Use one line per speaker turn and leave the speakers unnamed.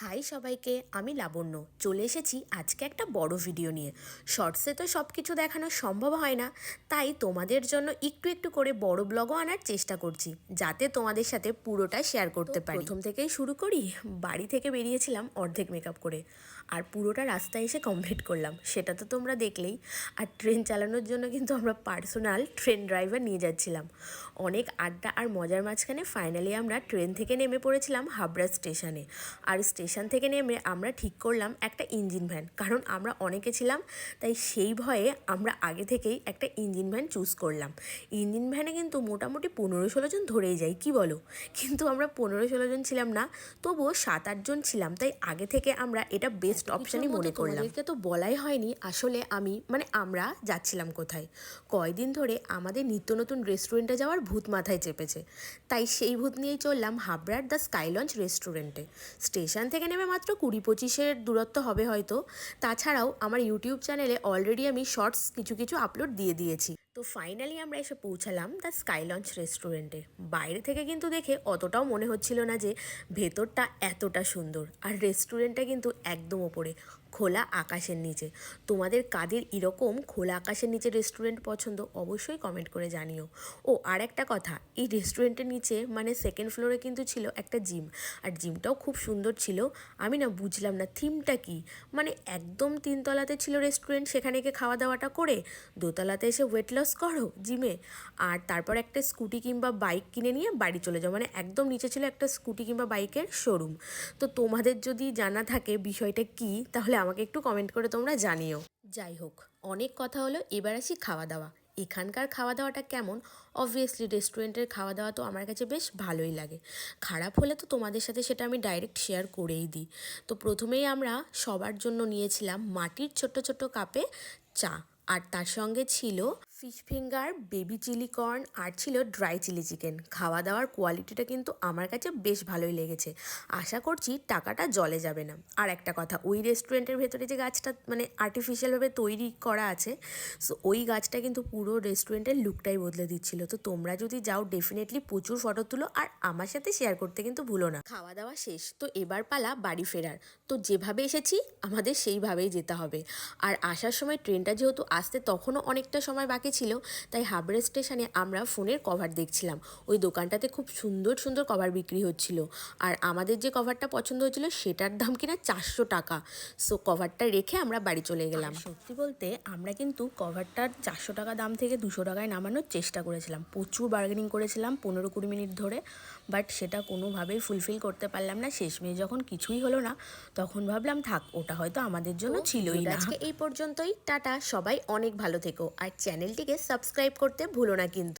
High সবাইকে আমি লাবণ্য। চলে এসেছি আজকে একটা বড় ভিডিও নিয়ে। শর্টসে তো সব কিছু দেখানো সম্ভব হয় না তাই তোমাদের জন্য একটু একটু করে বড় ব্লগও আনার চেষ্টা করছি যাতে তোমাদের সাথে পুরোটা শেয়ার করতে পারি। প্রথম থেকেই শুরু করি? বাড়ি থেকে বেরিয়েছিলাম অর্ধেক মেকআপ করে। আর পুরোটা রাস্তায় এসে কমপ্লিট করলাম। সেটা তো তোমরা দেখলেই। আর ট্রেন চালানোর জন্য কিন্তু আমরা পার্সোনাল ট্রেন ড্রাইভার নিয়ে যাচ্ছিলাম। অনেক আড্ডা আর মজার মাঝখানে ফাইনালি আমরা ট্রেন থেকে নেমে পড়েছিলাম হাবড়া স্টেশনে আর স্টেশন থেকে নেমে আমরা ঠিক করলাম একটা ইঞ্জিন ভ্যান কারণ আমরা অনেকে ছিলাম, তাই সেই ভয়ে আমরা আগে থেকেই একটা ইঞ্জিন ভ্যান চুজ করলাম। ইঞ্জিন ভ্যানে কিন্তু মোটামুটি পনেরো ষোলো জন ধরেই যাই কি বলো? কিন্তু আমরা পনেরো ষোলো জন ছিলাম না, তবুও সাত আটজন ছিলাম, তাই আগে থেকে আমরা এটা বেস্ট অপশানই মনে করলাম। তোমাদেরকে তো বলাই হয়নি। আসলে আমি মানে আমরা যাচ্ছিলাম কোথায়? কয়দিন ধরে আমাদের নিত্য নতুন রেস্টুরেন্টে যাওয়ার ভূত মাথায় চেপেছে। তাই সেই ভূত নিয়েই চললাম হাবড়ার দ্য স্কাই লঞ্চ রেস্টুরেন্টে স্টেশন থেকে নেমে মাত্র কুড়ি পঁচিশের দূরত্ব হবে হয়তো। তাছাড়াও আমার ইউটিউব চ্যানেলে অলরেডি আমি শর্টস কিছু কিছু আপলোড দিয়ে দিয়েছি। তো ফাইনালি আমরা এসে পৌঁছালাম দ্য স্কাই লঞ্চ রেস্টুরেন্টে বাইরে থেকে কিন্তু দেখে অতটাও মনে হচ্ছিল না যে ভেতরটা এতটা সুন্দর। আর রেস্টুরেন্টটা কিন্তু একদম ওপরে, খোলা আকাশের নিচে। তোমাদের কাদের এরকম খোলা আকাশের নিচে রেস্টুরেন্ট পছন্দ অবশ্যই কমেন্ট করে জানিও। ও আর একটা কথা, এই রেস্টুরেন্টের নিচে মানে সেকেন্ড ফ্লোরে কিন্তু ছিল একটা জিম আর জিমটাও খুব সুন্দর ছিল। আমি না বুঝলাম না থিমটা কি। মানে একদম তিনতলাতে ছিল রেস্টুরেন্ট সেখানে গিয়ে খাওয়া দাওয়াটা করে, দোতলাতে এসে ওয়েট লস করো জিমে আর তারপর একটা স্কুটি কিংবা বাইক কিনে নিয়ে বাড়ি চলে যাও। মানে একদম নিচে ছিল একটা স্কুটি কিংবা বাইকের শোরুম তো তোমাদের যদি জানা থাকে বিষয়টা কি, তাহলে আমাকে একটু কমেন্ট করে তোমরা জানিও। যাই হোক, অনেক কথা হলো, এবার আসি খাওয়া দাওয়া। এখানকার খাওয়া দাওয়াটা কেমন? অবভিয়াসলি রেস্টুরেন্টের খাওয়া দাওয়া তো আমার কাছে বেশ ভালোই লাগে। খারাপ হলে তো তোমাদের সাথে সেটা আমি ডাইরেক্ট শেয়ার করেই দিই। তো প্রথমেই আমরা সবার জন্য নিয়েছিলাম মাটির ছোট্ট ছোট্ট কাপে চা। আর তার সঙ্গে ছিল fish finger, baby chilli corn আর ছিল ড্রাই চিলি চিকেন। খাওয়া দাওয়ার কোয়ালিটিটা কিন্তু আমার কাছে বেশ ভালোই লেগেছে। আশা করছি টাকাটা জলে যাবে না। আর একটা কথা, ওই রেস্টুরেন্টের ভেতরে যে গাছটা মানে আর্টিফিশিয়ালভাবে তৈরি করা আছে সো ওই গাছটা কিন্তু পুরো রেস্টুরেন্টের লুকটাই বদলে দিচ্ছিল। তো তোমরা যদি যাও ডেফিনেটলি প্রচুর ফটো তুলো আর আমার সাথে শেয়ার করতে কিন্তু ভুলো না। খাওয়া দাওয়া শেষ, তো এবার পালা বাড়ি ফেরার। তো যেভাবে এসেছি, আমাদের সেইভাবেই যেতে হবে। আর আসার সময় ট্রেনটা যেহেতু আসতে তখনও অনেকটা সময় বাকি ছিল তাই হাবড়া স্টেশনে আমরা ফোনের কভার দেখছিলাম। ওই দোকানটাতে খুব সুন্দর সুন্দর কভার বিক্রি হচ্ছিল। আর আমাদের যে কভারটা পছন্দ হয়েছিল সেটার দাম কিনা চারশো টাকা। সো কভারটা রেখে আমরা বাড়ি চলে গেলাম। সত্যি বলতে আমরা কিন্তু কভারটার চারশো টাকা দাম থেকে দুশো টাকায় নামানোর চেষ্টা করেছিলাম। প্রচুর বার্গেনিং করেছিলাম পনেরো কুড়ি মিনিট ধরে। বাট সেটা কোনোভাবেই ফুলফিল করতে পারলাম না। শেষমেশ যখন কিছুই হলো না তখন ভাবলাম থাক ওটা হয়তো আমাদের জন্য ছিলই না। আজকে এই পর্যন্তই। টাটা সবাই অনেক ভালো থেকো। আর চ্যানেলটিকে সাবস্ক্রাইব করতে ভুলো না কিন্তু।